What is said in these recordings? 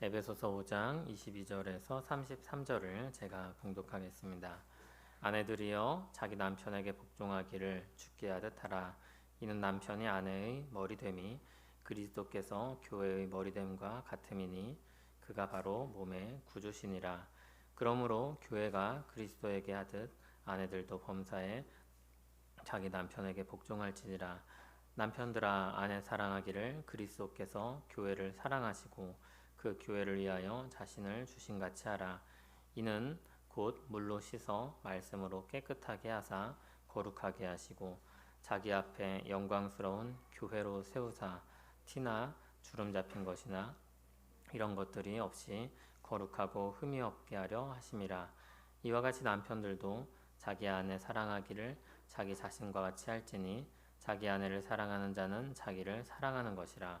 에베소서 5장 22절에서 33절을 제가 봉독하겠습니다. 아내들이여 자기 남편에게 복종하기를 죽게 하듯 하라. 이는 남편이 아내의 머리됨이 그리스도께서 교회의 머리됨과 같음이니 그가 바로 몸의 구주시니라. 그러므로 교회가 그리스도에게 하듯 아내들도 범사에 자기 남편에게 복종할지니라. 남편들아 아내 사랑하기를 그리스도께서 교회를 사랑하시고 그 교회를 위하여 자신을 주신 같이 하라. 이는 곧 물로 씻어 말씀으로 깨끗하게 하사 거룩하게 하시고 자기 앞에 영광스러운 교회로 세우사 티나 주름 잡힌 것이나 이런 것들이 없이 거룩하고 흠이 없게 하려 하심이라. 이와 같이 남편들도 자기 아내 사랑하기를 자기 자신과 같이 할지니 자기 아내를 사랑하는 자는 자기를 사랑하는 것이라.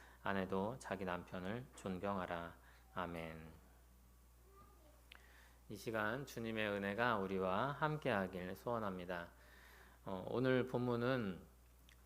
아내도 자기 남편을 존경하라. 아멘. 이 시간 주님의 은혜가 우리와 함께하길 소원합니다. 어, 오늘 본문은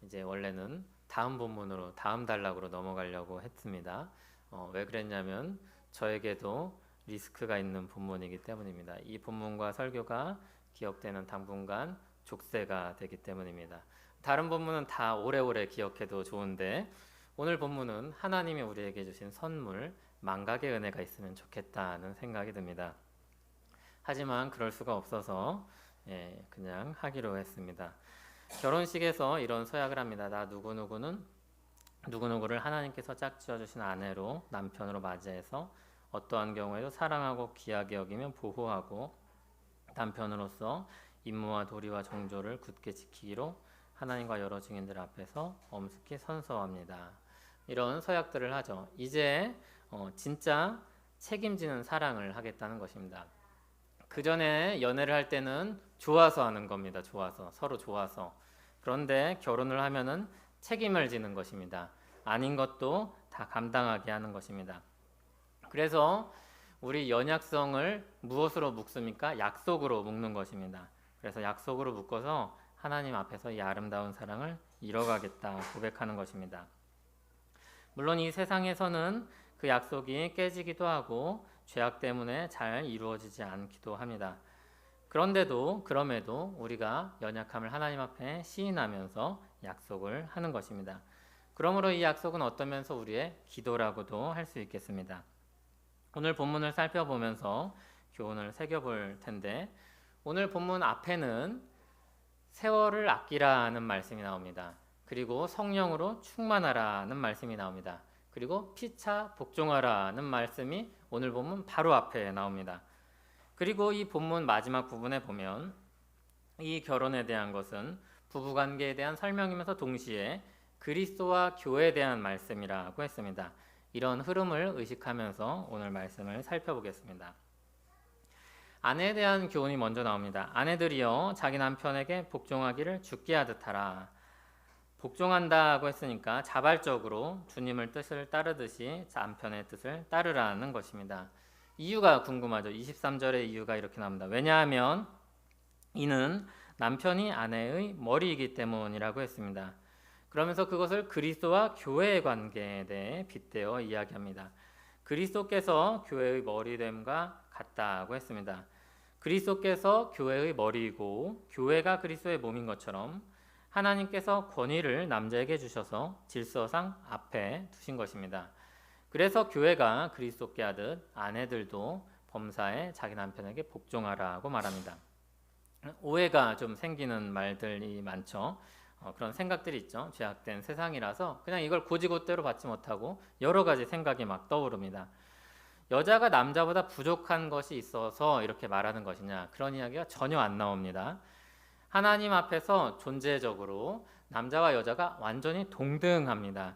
이제 원래는 다음 본문으로 다음 단락으로 넘어가려고 했습니다. 어, 왜 그랬냐면 저에게도 리스크가 있는 본문이기 때문입니다. 이 본문과 설교가 기억되는 당분간 족쇄가 되기 때문입니다. 다른 본문은 다 오래오래 기억해도 좋은데 오늘 본문은 하나님이 우리에게 주신 선물, 망각의 은혜가 있으면 좋겠다는 생각이 듭니다. 하지만 그럴 수가 없어서 예, 그냥 하기로 했습니다. 결혼식에서 이런 서약을 합니다. 나 누구누구는 누구누구를 하나님께서 짝지어 주신 아내로 남편으로 맞이해서 어떠한 경우에도 사랑하고 귀하게 여기면 보호하고 남편으로서 임무와 도리와 정조를 굳게 지키기로 하나님과 여러 증인들 앞에서 엄숙히 선서합니다. 이런 서약들을 하죠. 이제 어, 진짜 책임지는 사랑을 하겠다는 것입니다. 그 전에 연애를 할 때는 좋아서 하는 겁니다. 좋아서 서로 좋아서. 그런데 결혼을 하면은 책임을 지는 것입니다. 아닌 것도 다 감당하게 하는 것입니다. 그래서 우리 연약성을 무엇으로 묶습니까? 약속으로 묶는 것입니다. 그래서 약속으로 묶어서 하나님 앞에서 이 아름다운 사랑을 이뤄가겠다 고백하는 것입니다. 물론 이 세상에서는 그 약속이 깨지기도 하고 죄악 때문에 잘 이루어지지 않기도 합니다. 그런데도 그럼에도 우리가 연약함을 하나님 앞에 시인하면서 약속을 하는 것입니다. 그러므로 이 약속은 어떤 면서 우리의 기도라고도 할 수 있겠습니다. 오늘 본문을 살펴보면서 교훈을 새겨볼 텐데 오늘 본문 앞에는 세월을 아끼라는 말씀이 나옵니다. 그리고 성령으로 충만하라는 말씀이 나옵니다. 그리고 피차 복종하라는 말씀이 오늘 본문 바로 앞에 나옵니다. 그리고 이 본문 마지막 부분에 보면 이 결혼에 대한 것은 부부 관계에 대한 설명이면서 동시에 그리스도와 교회에 대한 말씀이라고 했습니다. 이런 흐름을 의식하면서 오늘 말씀을 살펴보겠습니다. 아내에 대한 교훈이 먼저 나옵니다. 아내들이여 자기 남편에게 복종하기를 죽게 하듯 하라. 복종한다고 했으니까 자발적으로 주님을 뜻을 따르듯이 남편의 뜻을 따르라는 것입니다. 이유가 궁금하죠. 23절의 이유가 이렇게 나옵니다. 왜냐하면 이는 남편이 아내의 머리이기 때문이라고 했습니다. 그러면서 그것을 그리스도와 교회의 관계에 대해 빗대어 이야기합니다. 그리스도께서 교회의 머리됨과 같다고 했습니다. 그리스도께서 교회의 머리이고 교회가 그리스도의 몸인 것처럼 하나님께서 권위를 남자에게 주셔서 질서상 앞에 두신 것입니다. 그래서 교회가 그리스도께 하듯 아내들도 범사에 자기 남편에게 복종하라고 말합니다. 오해가 좀 생기는 말들이 많죠. 어, 그런 생각들이 있죠. 죄악된 세상이라서 그냥 이걸 고지고대로 받지 못하고 여러 가지 생각이 막 떠오릅니다. 여자가 남자보다 부족한 것이 있어서 이렇게 말하는 것이냐 그런 이야기가 전혀 안 나옵니다. 하나님 앞에서 존재적으로 남자와 여자가 완전히 동등합니다.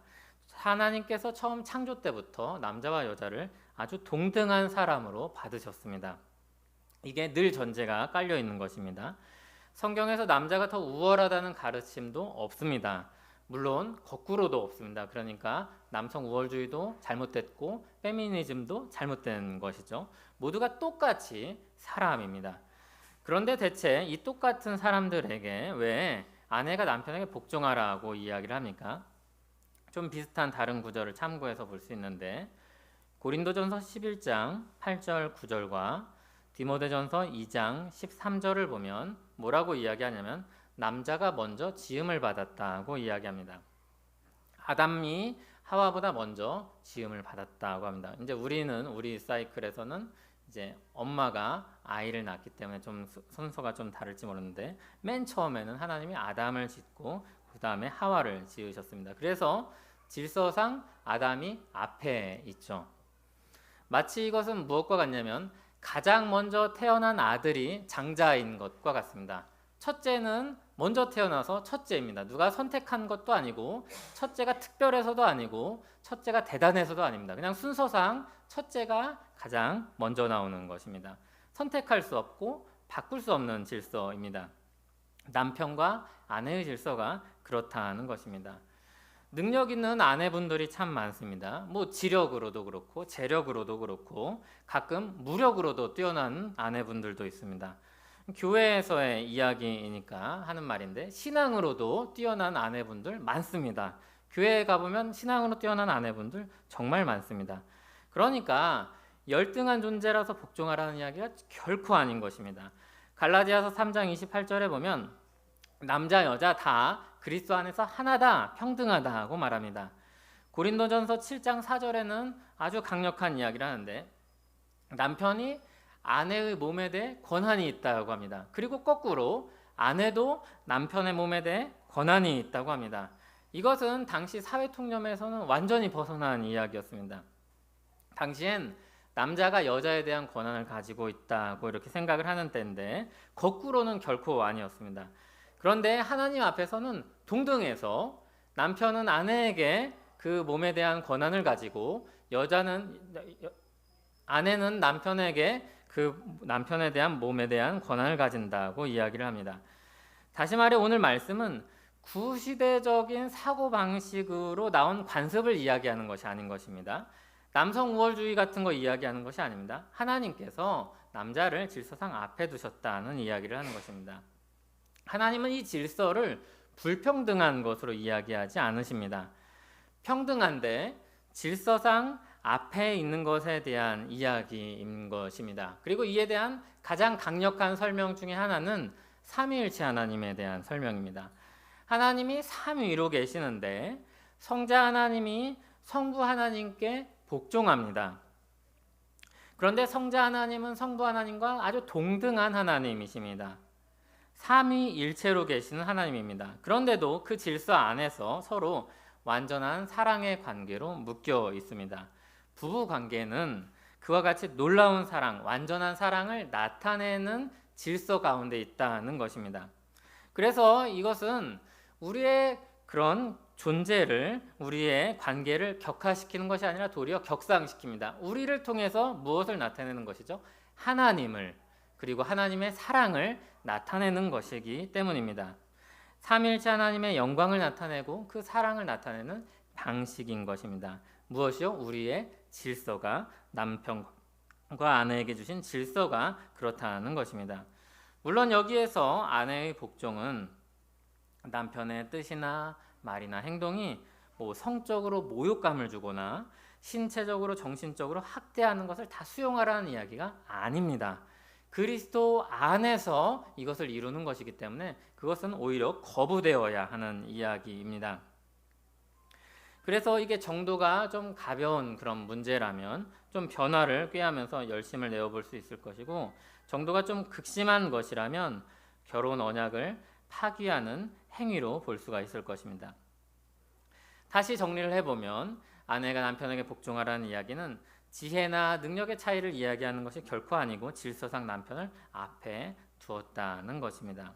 하나님께서 처음 창조 때부터 남자와 여자를 아주 동등한 사람으로 받으셨습니다. 이게 늘 전제가 깔려 있는 것입니다. 성경에서 남자가 더 우월하다는 가르침도 없습니다. 물론 거꾸로도 없습니다. 그러니까 남성 우월주의도 잘못됐고 페미니즘도 잘못된 것이죠. 모두가 똑같이 사람입니다. 그런데 대체 이 똑같은 사람들에게 왜 아내가 남편에게 복종하라고 이야기를 합니까? 좀 비슷한 다른 구절을 참고해서 볼 수 있는데 고린도전서 11장 8절 9절과 디모데전서 2장 13절을 보면 뭐라고 이야기하냐면 남자가 먼저 지음을 받았다고 이야기합니다. 아담이 하와보다 먼저 지음을 받았다고 합니다. 이제 우리는 우리 사이클에서는 이제 엄마가 아이를 낳기 때문에 좀 수- 순서가 좀 다를지 모르는데 맨 처음에는 하나님이 아담을 짓고 그 다음에 하와를 지으셨습니다. 그래서 질서상 아담이 앞에 있죠. 마치 이것은 무엇과 같냐면 가장 먼저 태어난 아들이 장자인 것과 같습니다. 첫째는 먼저 태어나서 첫째입니다. 누가 선택한 것도 아니고 첫째가 특별해서도 아니고 첫째가 대단해서도 아닙니다. 그냥 순서상 첫째가 가장 먼저 나오는 것입니다. 선택할 수 없고 바꿀 수 없는 질서입니다. 남편과 아내의 질서가 그렇다는 것입니다. 능력 있는 아내분들이 참 많습니다. 뭐 지력으로도 그렇고 재력으로도 그렇고 가끔 무력으로도 뛰어난 아내분들도 있습니다. 교회에서의 이야기이니까 하는 말인데 신앙으로도 뛰어난 아내분들 많습니다. 교회에 가보면 신앙으로 뛰어난 아내분들 정말 많습니다. 그러니까 열등한 존재라서 복종하라는 이야기가 결코 아닌 것입니다. 갈라디아서 3장 28절에 보면 남자 여자 다 그리스도 안에서 하나다 평등하다고 말합니다. 고린도전서 7장 4절에는 아주 강력한 이야기를 하는데 남편이 아내의 몸에 대해 권한이 있다고 합니다. 그리고 거꾸로 아내도 남편의 몸에 대해 권한이 있다고 합니다. 이것은 당시 사회 통념에서는 완전히 벗어난 이야기였습니다. 당시엔 남자가 여자에 대한 권한을 가지고 있다고 이렇게 생각을 하는 때인데 거꾸로는 결코 아니었습니다. 그런데 하나님 앞에서는 동등해서 남편은 아내에게 그 몸에 대한 권한을 가지고 여자는 아내는 남편에게 그 남편에 대한 몸에 대한 권한을 가진다고 이야기를 합니다. 다시 말해 오늘 말씀은 구시대적인 사고 방식으로 나온 관습을 이야기하는 것이 아닌 것입니다. 남성 우월주의 같은 거 이야기하는 것이 아닙니다. 하나님께서 남자를 질서상 앞에 두셨다는 이야기를 하는 것입니다. 하나님은 이 질서를 불평등한 것으로 이야기하지 않으십니다. 평등한데 질서상 앞에 있는 것에 대한 이야기인 것입니다. 그리고 이에 대한 가장 강력한 설명 중에 하나는 삼위일체 하나님에 대한 설명입니다. 하나님이 삼위로 계시는데 성자 하나님이 성부 하나님께 복종합니다. 그런데 성자 하나님은 성부 하나님과 아주 동등한 하나님이십니다. 삼위일체로 계시는 하나님입니다. 그런데도 그 질서 안에서 서로 완전한 사랑의 관계로 묶여 있습니다. 부부 관계는 그와 같이 놀라운 사랑, 완전한 사랑을 나타내는 질서 가운데 있다는 것입니다. 그래서 이것은 우리의 그런 존재를 우리의 관계를 격화시키는 것이 아니라 도리어 격상시킵니다. 우리를 통해서 무엇을 나타내는 것이죠? 하나님을 그리고 하나님의 사랑을 나타내는 것이기 때문입니다. 삼일체 하나님의 영광을 나타내고 그 사랑을 나타내는 방식인 것입니다. 무엇이요? 우리의 질서가 남편과 아내에게 주신 질서가 그렇다는 것입니다. 물론 여기에서 아내의 복종은 남편의 뜻이나 말이나 행동이 뭐 성적으로 모욕감을 주거나 신체적으로 정신적으로 학대하는 것을 다 수용하라는 이야기가 아닙니다. 그리스도 안에서 이것을 이루는 것이기 때문에 그것은 오히려 거부되어야 하는 이야기입니다. 그래서 이게 정도가 좀 가벼운 그런 문제라면 좀 변화를 꾀하면서 열심을 내어볼 수 있을 것이고 정도가 좀 극심한 것이라면 결혼 언약을 파기하는 행위로 볼 수가 있을 것입니다. 다시 정리를 해보면 아내가 남편에게 복종하라는 이야기는 지혜나 능력의 차이를 이야기하는 것이 결코 아니고 질서상 남편을 앞에 두었다는 것입니다.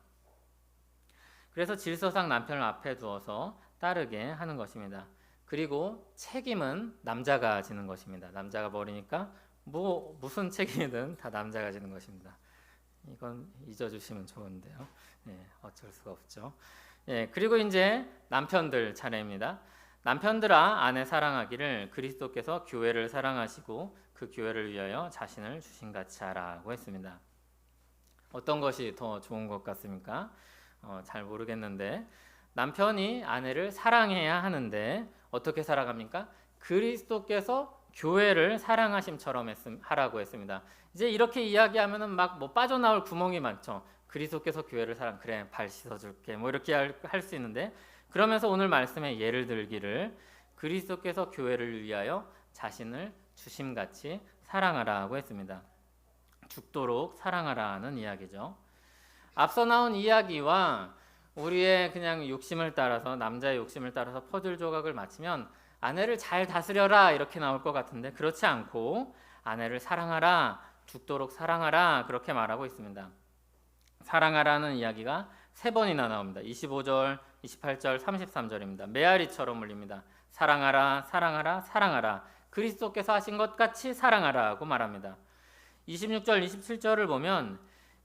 그래서 질서상 남편을 앞에 두어서 따르게 하는 것입니다. 그리고 책임은 남자가 지는 것입니다. 남자가 버리니까 뭐 무슨 책임이든 다 남자가 지는 것입니다. 이건 잊어주시면 좋은데요. 예, 어쩔 수가 없죠. 예, 그리고 이제 남편들 차례입니다. 남편들아 아내 사랑하기를 그리스도께서 교회를 사랑하시고 그 교회를 위하여 자신을 주신 같이 하라고 했습니다. 어떤 것이 더 좋은 것 같습니까? 어, 잘 모르겠는데 남편이 아내를 사랑해야 하는데 어떻게 살아갑니까? 그리스도께서 교회를 사랑하심처럼 했음, 하라고 했습니다. 이제 이렇게 이야기하면은 막 뭐 빠져나올 구멍이 많죠. 그리스도께서 교회를 사랑 그래 발 씻어줄게 뭐 이렇게 할 수 있는데 그러면서 오늘 말씀에 예를 들기를 그리스도께서 교회를 위하여 자신을 주심같이 사랑하라고 했습니다. 죽도록 사랑하라는 이야기죠. 앞서 나온 이야기와 우리의 그냥 욕심을 따라서 남자의 욕심을 따라서 퍼즐 조각을 맞추면 아내를 잘 다스려라 이렇게 나올 것 같은데 그렇지 않고 아내를 사랑하라 죽도록 사랑하라 그렇게 말하고 있습니다. 사랑하라는 이야기가 세 번이나 나옵니다. 25절, 28절, 33절입니다. 메아리처럼 울립니다. 사랑하라, 사랑하라, 사랑하라. 그리스도께서 하신 것 같이 사랑하라고 말합니다. 26절, 27절을 보면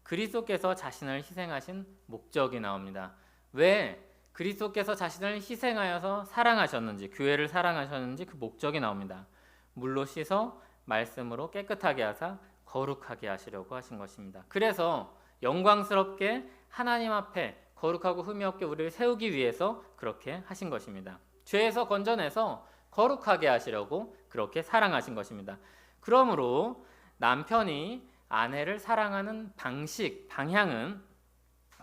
그리스도께서 자신을 희생하신 목적이 나옵니다. 왜 그리스도께서 자신을 희생하여서 사랑하셨는지, 교회를 사랑하셨는지 그 목적이 나옵니다. 물로 씻어 말씀으로 깨끗하게 하사 거룩하게 하시려고 하신 것입니다. 그래서 영광스럽게 하나님 앞에 거룩하고 흠이 없게 우리를 세우기 위해서 그렇게 하신 것입니다. 죄에서 건져내서 거룩하게 하시려고 그렇게 사랑하신 것입니다. 그러므로 남편이 아내를 사랑하는 방식, 방향은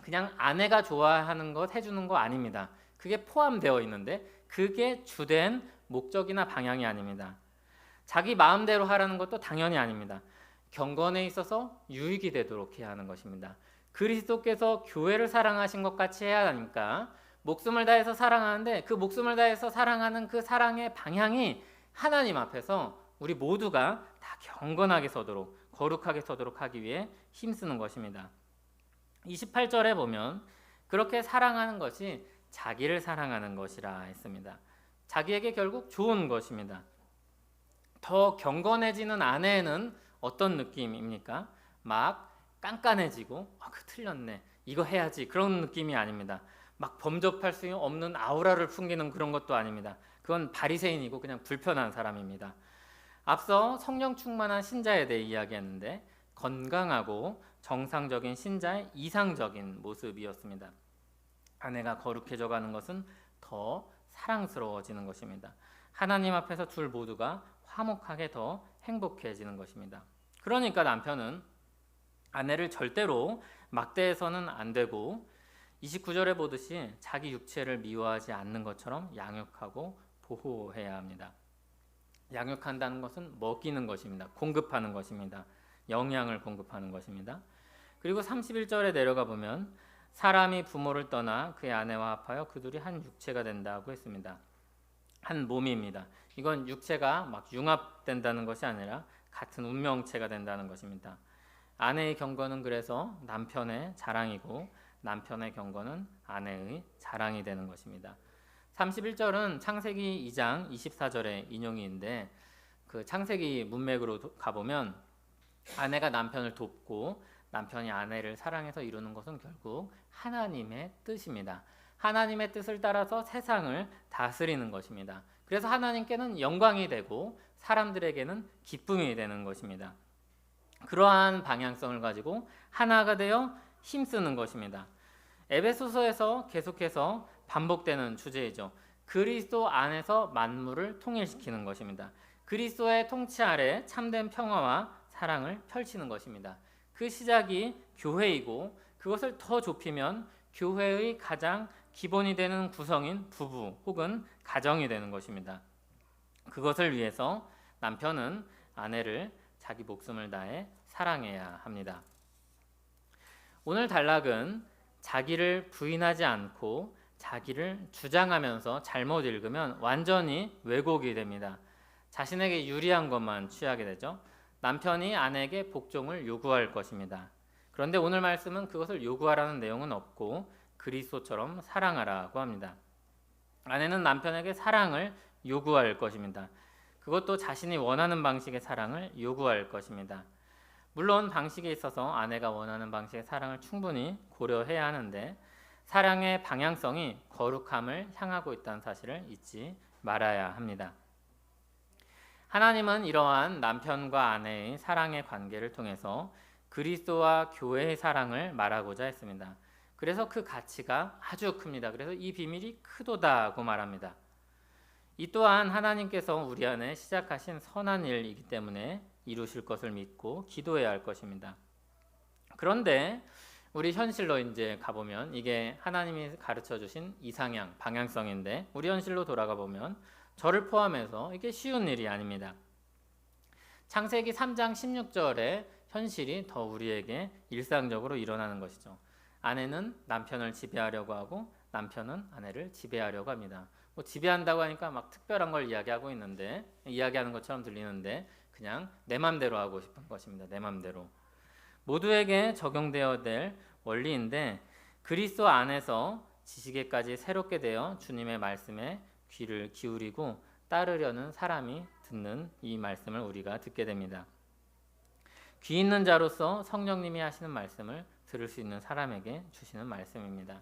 그냥 아내가 좋아하는 것 해주는 거 아닙니다. 그게 포함되어 있는데 그게 주된 목적이나 방향이 아닙니다. 자기 마음대로 하라는 것도 당연히 아닙니다. 경건에 있어서 유익이 되도록 해야 하는 것입니다. 그리스도께서 교회를 사랑하신 것 같이 해야 하니까 목숨을 다해서 사랑하는데 그 목숨을 다해서 사랑하는 그 사랑의 방향이 하나님 앞에서 우리 모두가 다 경건하게 서도록 거룩하게 서도록 하기 위해 힘쓰는 것입니다. 28절에 보면 그렇게 사랑하는 것이 자기를 사랑하는 것이라 했습니다. 자기에게 결국 좋은 것입니다. 더 경건해지는 아내는 어떤 느낌입니까? 막 깐깐해지고 아, 그 틀렸네. 이거 해야지. 그런 느낌이 아닙니다. 막 범접할 수 없는 아우라를 풍기는 그런 것도 아닙니다. 그건 바리새인이고 그냥 불편한 사람입니다. 앞서 성령 충만한 신자에 대해 이야기했는데 건강하고 정상적인 신자의 이상적인 모습이었습니다. 아내가 거룩해져 가는 것은 더 사랑스러워지는 것입니다. 하나님 앞에서 둘 모두가 화목하게 더 행복해지는 것입니다. 그러니까 남편은 아내를 절대로 막대해서는 안 되고 29절에 보듯이 자기 육체를 미워하지 않는 것처럼 양육하고 보호해야 합니다. 양육한다는 것은 먹이는 것입니다. 공급하는 것입니다. 영양을 공급하는 것입니다. 그리고 31절에 내려가 보면 사람이 부모를 떠나 그의 아내와 합하여 그 둘이 한 육체가 된다고 했습니다. 한 몸입니다. 이건 육체가 막 융합된다는 것이 아니라 같은 운명체가 된다는 것입니다. 아내의 경건은 그래서 남편의 자랑이고 남편의 경건은 아내의 자랑이 되는 것입니다. 31절은 창세기 2장 24절의 인용인데 그 창세기 문맥으로 가보면 아내가 남편을 돕고 남편이 아내를 사랑해서 이루는 것은 결국 하나님의 뜻입니다. 하나님의 뜻을 따라서 세상을 다스리는 것입니다. 그래서 하나님께는 영광이 되고 사람들에게는 기쁨이 되는 것입니다. 그러한 방향성을 가지고 하나가 되어 힘쓰는 것입니다. 에베소서에서 계속해서 반복되는 주제이죠. 그리스도 안에서 만물을 통일시키는 것입니다. 그리스도의 통치 아래 참된 평화와 사랑을 펼치는 것입니다. 그 시작이 교회이고 그것을 더 좁히면 교회의 가장 기본이 되는 구성인 부부 혹은 가정이 되는 것입니다. 그것을 위해서 남편은 아내를 자기 목숨을 다해 사랑해야 합니다. 오늘 단락은 자기를 부인하지 않고 자기를 주장하면서 잘못 읽으면 완전히 왜곡이 됩니다. 자신에게 유리한 것만 취하게 되죠. 남편이 아내에게 복종을 요구할 것입니다. 그런데 오늘 말씀은 그것을 요구하라는 내용은 없고 그리스도처럼 사랑하라고 합니다. 아내는 남편에게 사랑을 요구할 것입니다. 그것도 자신이 원하는 방식의 사랑을 요구할 것입니다. 물론 방식에 있어서 아내가 원하는 방식의 사랑을 충분히 고려해야 하는데 사랑의 방향성이 거룩함을 향하고 있다는 사실을 잊지 말아야 합니다. 하나님은 이러한 남편과 아내의 사랑의 관계를 통해서 그리스도와 교회의 사랑을 말하고자 했습니다. 그래서 그 가치가 아주 큽니다. 그래서 이 비밀이 크도다고 말합니다. 이 또한 하나님께서 우리 안에 시작하신 선한 일이기 때문에 이루실 것을 믿고 기도해야 할 것입니다. 그런데 우리 현실로 이제 가보면 이게 하나님이 가르쳐 주신 이상향, 방향성인데 우리 현실로 돌아가 보면 저를 포함해서 이게 쉬운 일이 아닙니다. 창세기 3장 16절에 현실이 더 우리에게 일상적으로 일어나는 것이죠. 아내는 남편을 지배하려고 하고 남편은 아내를 지배하려고 합니다. 뭐 지배한다고 하니까 막 특별한 걸 이야기하고 있는데 이야기하는 것처럼 들리는데 그냥 내 맘대로 하고 싶은 것입니다. 내 맘대로. 모두에게 적용되어야 될 원리인데 그리스도 안에서 지식에까지 새롭게 되어 주님의 말씀에 귀를 기울이고 따르려는 사람이 듣는 이 말씀을 우리가 듣게 됩니다. 귀 있는 자로서 성령님이 하시는 말씀을 들을 수 있는 사람에게 주시는 말씀입니다.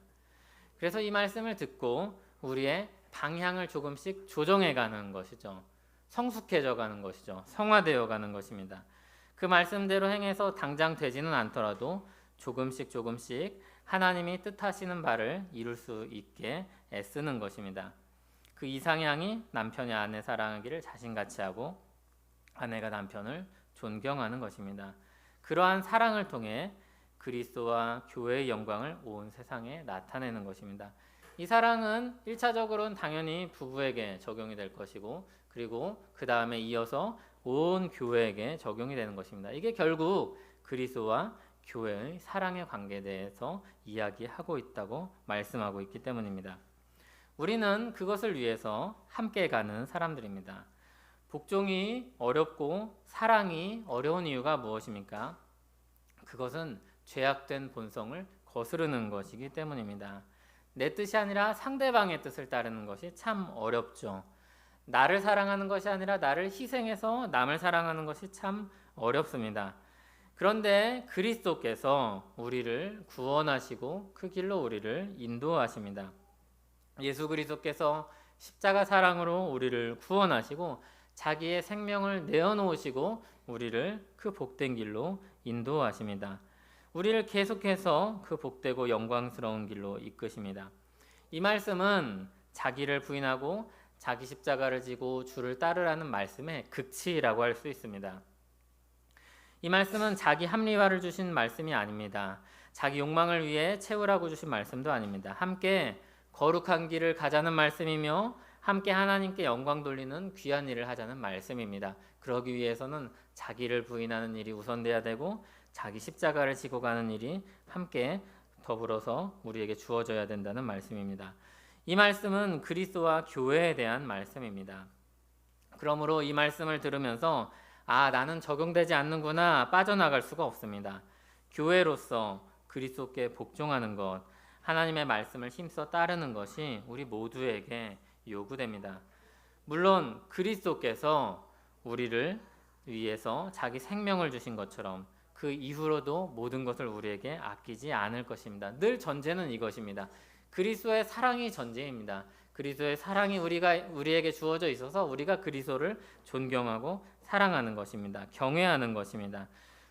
그래서 이 말씀을 듣고 우리의 방향을 조금씩 조정해 가는 것이죠. 성숙해져 가는 것이죠. 성화되어 가는 것입니다. 그 말씀대로 행해서 당장 되지는 않더라도 조금씩 조금씩 하나님이 뜻하시는 바를 이룰 수 있게 애쓰는 것입니다. 그 이상향이 남편이 아내 사랑하기를 자신같이 하고 아내가 남편을 존경하는 것입니다. 그러한 사랑을 통해 그리스도와 교회의 영광을 온 세상에 나타내는 것입니다. 이 사랑은 1차적으로는 당연히 부부에게 적용이 될 것이고 그리고 그 다음에 이어서 온 교회에게 적용이 되는 것입니다. 이게 결국 그리스도와 교회의 사랑의 관계에 대해서 이야기하고 있다고 말씀하고 있기 때문입니다. 우리는 그것을 위해서 함께 가는 사람들입니다. 복종이 어렵고 사랑이 어려운 이유가 무엇입니까? 그것은 죄악된 본성을 거스르는 것이기 때문입니다. 내 뜻이 아니라 상대방의 뜻을 따르는 것이 참 어렵죠. 나를 사랑하는 것이 아니라 나를 희생해서 남을 사랑하는 것이 참 어렵습니다. 그런데 그리스도께서 우리를 구원하시고 그 길로 우리를 인도하십니다. 예수 그리스도께서 십자가 사랑으로 우리를 구원하시고 자기의 생명을 내어놓으시고 우리를 그 복된 길로 인도하십니다. 우리를 계속해서 그 복되고 영광스러운 길로 이끄십니다. 이 말씀은 자기를 부인하고 자기 십자가를 지고 주를 따르라는 말씀의 극치라고 할 수 있습니다. 이 말씀은 자기 합리화를 주신 말씀이 아닙니다. 자기 욕망을 위해 채우라고 주신 말씀도 아닙니다. 함께 거룩한 길을 가자는 말씀이며 함께 하나님께 영광 돌리는 귀한 일을 하자는 말씀입니다. 그러기 위해서는 자기를 부인하는 일이 우선돼야 되고 자기 십자가를 지고 가는 일이 함께 더불어서 우리에게 주어져야 된다는 말씀입니다. 이 말씀은 그리스도와 교회에 대한 말씀입니다. 그러므로 이 말씀을 들으면서 아, 나는 적용되지 않는구나 빠져나갈 수가 없습니다. 교회로서 그리스도께 복종하는 것, 하나님의 말씀을 힘써 따르는 것이 우리 모두에게 요구됩니다. 물론 그리스도께서 우리를 위해서 자기 생명을 주신 것처럼 그 이후로도 모든 것을 우리에게 아끼지 않을 것입니다. 늘 전제는 이것입니다. 그리스도의 사랑이 전제입니다. 그리스도의 사랑이 우리가 우리에게 주어져 있어서 우리가 그리스도를 존경하고 사랑하는 것입니다. 경외하는 것입니다.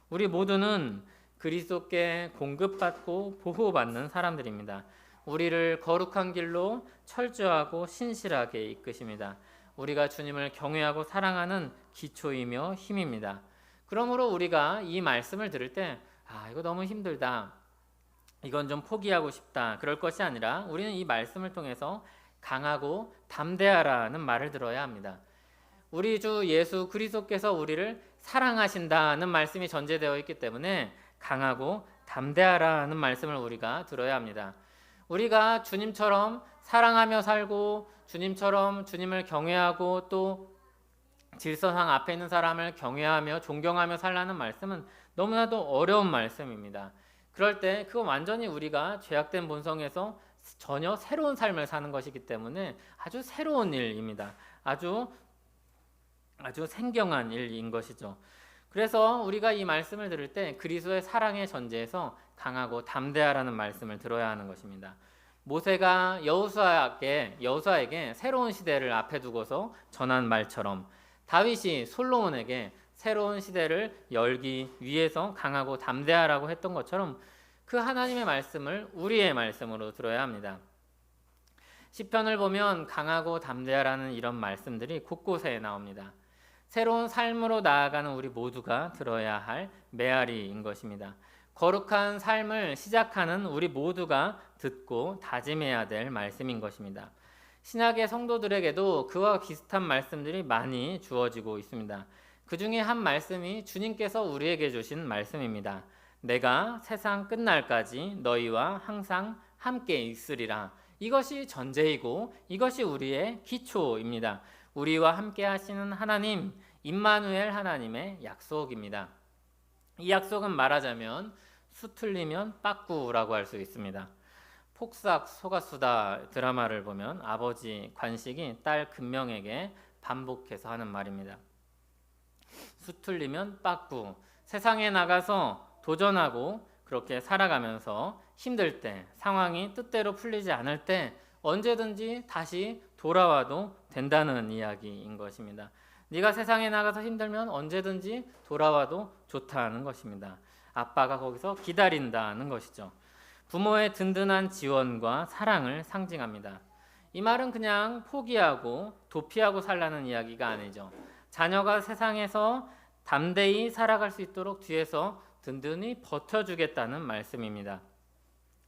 우리 모두는 그리스도께 공급받고 보호받는 사람들입니다. 우리를 거룩한 길로 철저하고 신실하게 이끄십니다. 우리가 주님을 경외하고 사랑하는 기초이며 힘입니다. 그러므로 우리가 이 말씀을 들을 때, 아, 이거 너무 힘들다. 이건 좀 포기하고 싶다. 그럴 것이 아니라 우리는 이 말씀을 통해서 강하고 담대하라는 말을 들어야 합니다. 우리 주 예수 그리스도께서 우리를 사랑하신다는 말씀이 전제되어 있기 때문에 강하고 담대하라는 말씀을 우리가 들어야 합니다. 우리가 주님처럼 사랑하며 살고 주님처럼 주님을 경외하고 또 질서상 앞에 있는 사람을 경외하며 존경하며 살라는 말씀은 너무나도 어려운 말씀입니다. 그럴 때 그건 완전히 우리가 죄악된 본성에서 전혀 새로운 삶을 사는 것이기 때문에 아주 새로운 일입니다. 아주 아주 생경한 일인 것이죠. 그래서 우리가 이 말씀을 들을 때 그리스도의 사랑의 전제에서 강하고 담대하라는 말씀을 들어야 하는 것입니다. 모세가 여호수아에게 여호수아에게 새로운 시대를 앞에 두고서 전한 말처럼 다윗이 솔로몬에게 새로운 시대를 열기 위해서 강하고 담대하라고 했던 것처럼 그 하나님의 말씀을 우리의 말씀으로 들어야 합니다. 시편을 보면 강하고 담대하라는 이런 말씀들이 곳곳에 나옵니다. 새로운 삶으로 나아가는 우리 모두가 들어야 할 메아리인 것입니다. 거룩한 삶을 시작하는 우리 모두가 듣고 다짐해야 될 말씀인 것입니다. 신약의 성도들에게도 그와 비슷한 말씀들이 많이 주어지고 있습니다. 그 중에 한 말씀이 주님께서 우리에게 주신 말씀입니다. 내가 세상 끝날까지 너희와 항상 함께 있으리라. 이것이 전제이고 이것이 우리의 기초입니다. 우리와 함께 하시는 하나님, 임마누엘 하나님의 약속입니다. 이 약속은 말하자면 수틀리면 빠꾸라고 할 수 있습니다. 폭삭 속았수다 드라마를 보면 아버지 관식이 딸 금명에게 반복해서 하는 말입니다. 수틀리면 빠꾸 세상에 나가서 도전하고 그렇게 살아가면서 힘들 때 상황이 뜻대로 풀리지 않을 때 언제든지 다시 돌아와도 된다는 이야기인 것입니다. 네가 세상에 나가서 힘들면 언제든지 돌아와도 좋다는 것입니다. 아빠가 거기서 기다린다는 것이죠. 부모의 든든한 지원과 사랑을 상징합니다. 이 말은 그냥 포기하고 도피하고 살라는 이야기가 아니죠. 자녀가 세상에서 담대히 살아갈 수 있도록 뒤에서 든든히 버텨주겠다는 말씀입니다.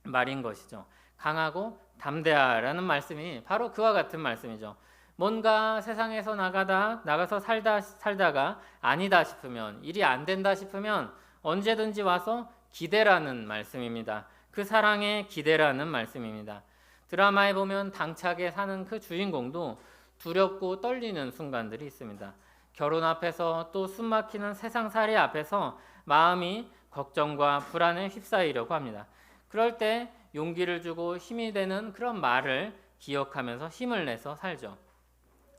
말인 것이죠. 강하고 담대하라는 말씀이 바로 그와 같은 말씀이죠. 뭔가 세상에서 나가다 나가서 살다 살다가 아니다 싶으면 일이 안 된다 싶으면 언제든지 와서 기대라는 말씀입니다. 그 사랑의 기대라는 말씀입니다. 드라마에 보면 당차게 사는 그 주인공도 두렵고 떨리는 순간들이 있습니다. 결혼 앞에서 또 숨막히는 세상살이 앞에서 마음이 걱정과 불안에 휩싸이려고 합니다. 그럴 때 용기를 주고 힘이 되는 그런 말을 기억하면서 힘을 내서 살죠.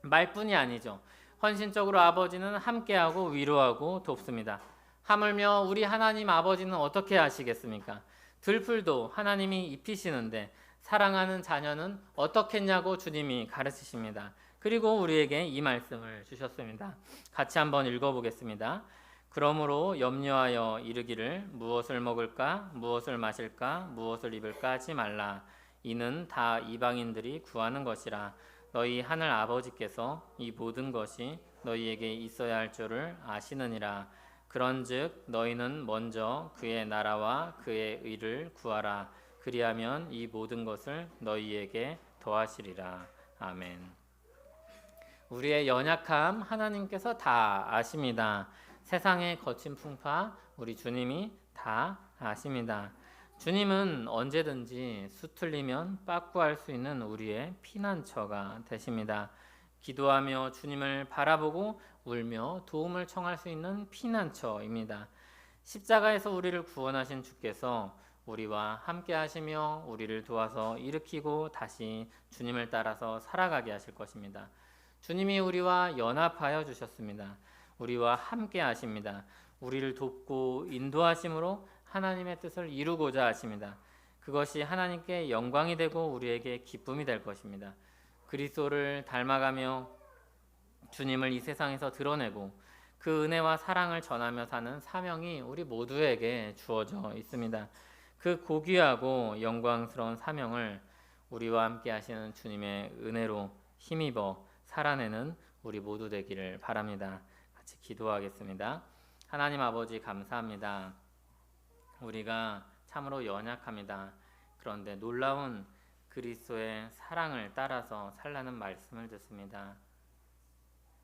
말뿐이 아니죠. 헌신적으로 아버지는 함께하고 위로하고 돕습니다. 하물며 우리 하나님 아버지는 어떻게 하시겠습니까? 들풀도 하나님이 입히시는데 사랑하는 자녀는 어떻겠냐고 주님이 가르치십니다. 그리고 우리에게 이 말씀을 주셨습니다. 같이 한번 읽어보겠습니다. 그러므로 염려하여 이르기를 무엇을 먹을까, 무엇을 마실까, 무엇을 입을까 하지 말라. 이는 다 이방인들이 구하는 것이라. 너희 하늘 아버지께서 이 모든 것이 너희에게 있어야 할 줄을 아시느니라. 그런즉 너희는 먼저 그의 나라와 그의 의를 구하라. 그리하면 이 모든 것을 너희에게 더하시리라. 아멘. 우리의 연약함 하나님께서 다 아십니다. 세상의 거친 풍파 우리 주님이 다 아십니다. 주님은 언제든지 수틀리면 빠꾸할 수 있는 우리의 피난처가 되십니다. 기도하며 주님을 바라보고 울며 도움을 청할 수 있는 피난처입니다. 십자가에서 우리를 구원하신 주께서 우리와 함께 하시며 우리를 도와서 일으키고 다시 주님을 따라서 살아가게 하실 것입니다. 주님이 우리와 연합하여 주셨습니다. 우리와 함께 하십니다. 우리를 돕고 인도하심으로 하나님의 뜻을 이루고자 하십니다. 그것이 하나님께 영광이 되고 우리에게 기쁨이 될 것입니다. 그리스도를 닮아가며 주님을 이 세상에서 드러내고 그 은혜와 사랑을 전하며 사는 사명이 우리 모두에게 주어져 있습니다. 그 고귀하고 영광스러운 사명을 우리와 함께 하시는 주님의 은혜로 힘입어 살아내는 우리 모두 되기를 바랍니다. 같이 기도하겠습니다. 하나님 아버지 감사합니다. 우리가 참으로 연약합니다. 그런데 놀라운 그리스도의 사랑을 따라서 살라는 말씀을 듣습니다.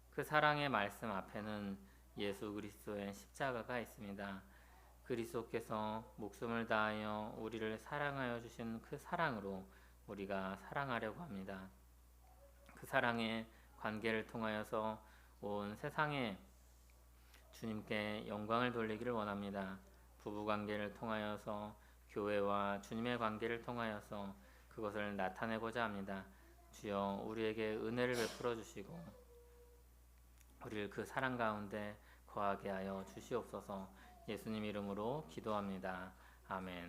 그 사랑의 말씀 앞에는 예수 그리스도의 십자가가 있습니다. 그리스도께서 목숨을 다하여 우리를 사랑하여 주신 그 사랑으로 우리가 사랑하려고 합니다. 그 사랑의 관계를 통하여서 온 세상에 주님께 영광을 돌리기를 원합니다. 부부 관계를 통하여서 교회와 주님의 관계를 통하여서 그것을 나타내고자 합니다. 주여 우리에게 은혜를 베풀어 주시고 우리를 그 사랑 가운데 거하게 하여 주시옵소서. 예수님 이름으로 기도합니다. 아멘.